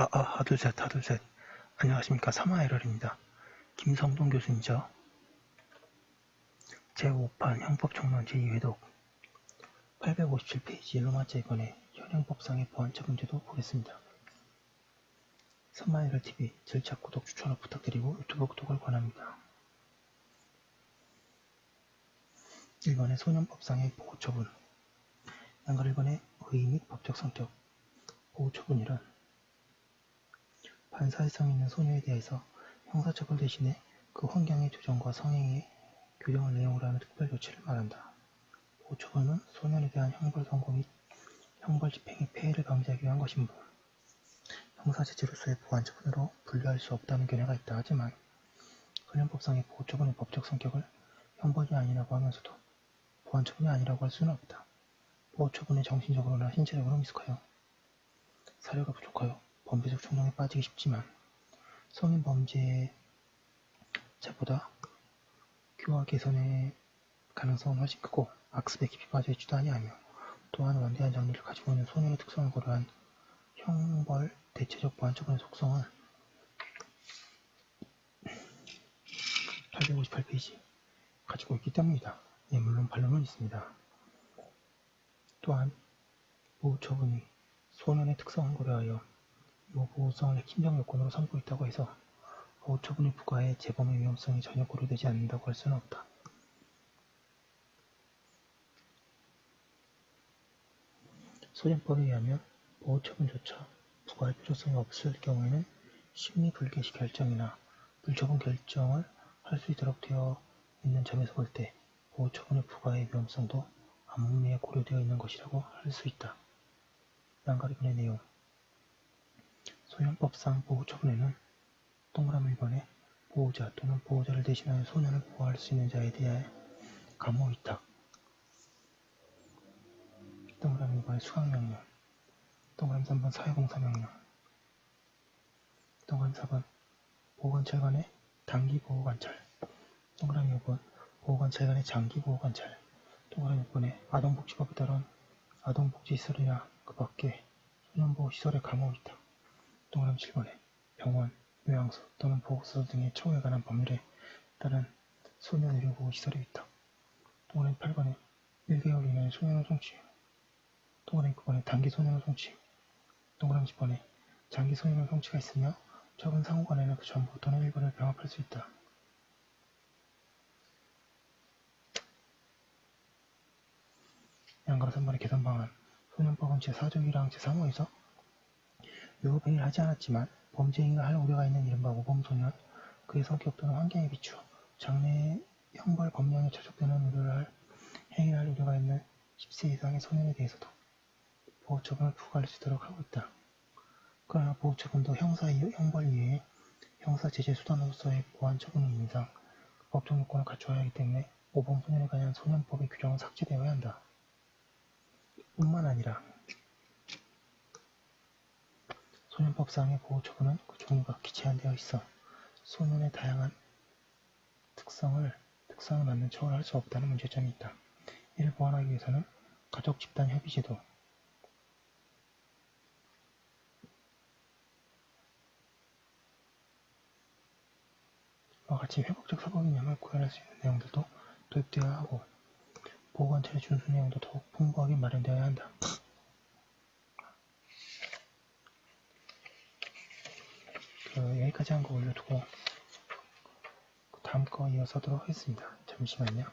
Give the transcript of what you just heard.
아, 아, 하둘셋, 하둘셋. 안녕하십니까. 3화에러입니다 김성동 교수님이죠. 제5판 형법총론 제2회독 857페이지 로마자 이번에 현행법상의 보완처 문제도 보겠습니다. 3화에러TV 절차 구독 추천을 부탁드리고 유튜브 구독을 권합니다. 1번의 소년법상의 보호처분 양가 1번의 의의 및 법적 성격 보호처분이란 반사회성 있는 소녀에 대해서 형사처벌 대신에 그 환경의 조정과 성행의 규정을 내용으로 하는 특별 조치를 말한다. 보호처분은 소년에 대한 형벌 선고 및 형벌 집행의 폐해를 방지하기 위한 것이므로 형사제재로서의 보완처분으로 분류할 수 없다는 견해가 있다 하지만 소년법상의 보호처분의 법적 성격을 형벌이 아니라고 하면서도 보완처분이 아니라고 할 수는 없다. 보호처분이 정신적으로나 신체적으로 미숙하여 사료가 부족하여 범죄적 충동에 빠지기 쉽지만 성인 범죄자보다 교화 개선의 가능성은 훨씬 크고 악습에 깊이 빠져 있지도 아니하며 또한 원대한 정리를 가지고 있는 소년의 특성을 고려한 형벌 대체적 보완처분의 속성을 858페이지 가지고 있기 때문이다. 예, 물론 반론은 있습니다. 또한 보호처분이 소년의 특성을 고려하여 요보호성을 핵심적 요건으로 삼고 있다고 해서 보호처분의 부과에 재범의 위험성이 전혀 고려되지 않는다고 할 수는 없다. 소년법에 의하면 보호처분조차 부과할 필요성이 없을 경우에는 심리 불개시 결정이나 불처분 결정을 할 수 있도록 되어 있는 점에서 볼 때 보호처분의 부과의 위험성도 암묵리에 고려되어 있는 것이라고 할 수 있다. 양가리군의 내용 소년법상 보호처분에는 동그라미 1번에 보호자 또는 보호자를 대신하여 소년을 보호할 수 있는 자에 대해 감호위탁. 동그라미 2번에 수강명령 동그라미 3번 사회공사명령 동그라미 4번 보호관찰 관의 단기보호관찰 동그라미 5번 보호관찰 관의 장기보호관찰 동그라미 6번에 아동복지법에 따른 아동복지시설이나 그 밖에 소년보호시설의 감호위탁 동그라미 7번에 병원, 요양소 또는 보호소 등의 처우에 관한 법률에 따른 소년의료보호시설의 위탁 동그라미 8번에 1개월 이내의 소년의 송치 동그라미 9번에 단기 소년의 송치 동그라미 10번에 장기 소년의 송치가 있으며 적은 상호간에는 그 전부 또는 일부를 병합할 수 있다. 양가로 3번의 개선 방안. 소년법은 제4조 1항 제3호에서 유급행위를 하지 않았지만 범죄 행위를 할 우려가 있는 이른바 모범소년, 그의 성격 또는 환경에 비추어 장래의 형벌 법령에 저촉되는 우려를 할 행위를 할 우려가 있는 10세 이상의 소년에 대해서도 보호처분을 부과할 수 있도록 하고 있다. 그러나 보호처분도 형사 형벌 이외에 형사 제재 수단으로서의 보완 처분인 이상 법적 요건을 갖춰야 하기 때문에 모범 소년에 관한 소년법의 규정은 삭제되어야 한다. 뿐만 아니라 소년법상의 보호처분은 그 종류가 각기 제한되어 있어 소년의 다양한 특성을 특성에 맞는 처벌을 할수 없다는 문제점이 있다. 이를 보완하기 위해서는 가족 집단 협의 제도 와 같이 회복적 사법 이념을 구현할 수 있는 내용들도 도입되어야 하고 보호관찰의 준수 내용도 더욱 풍부하게 마련되어야 한다. 그 여기까지 한 거 올려두고 그 다음 거 이어서 하도록 하겠습니다. 잠시만요.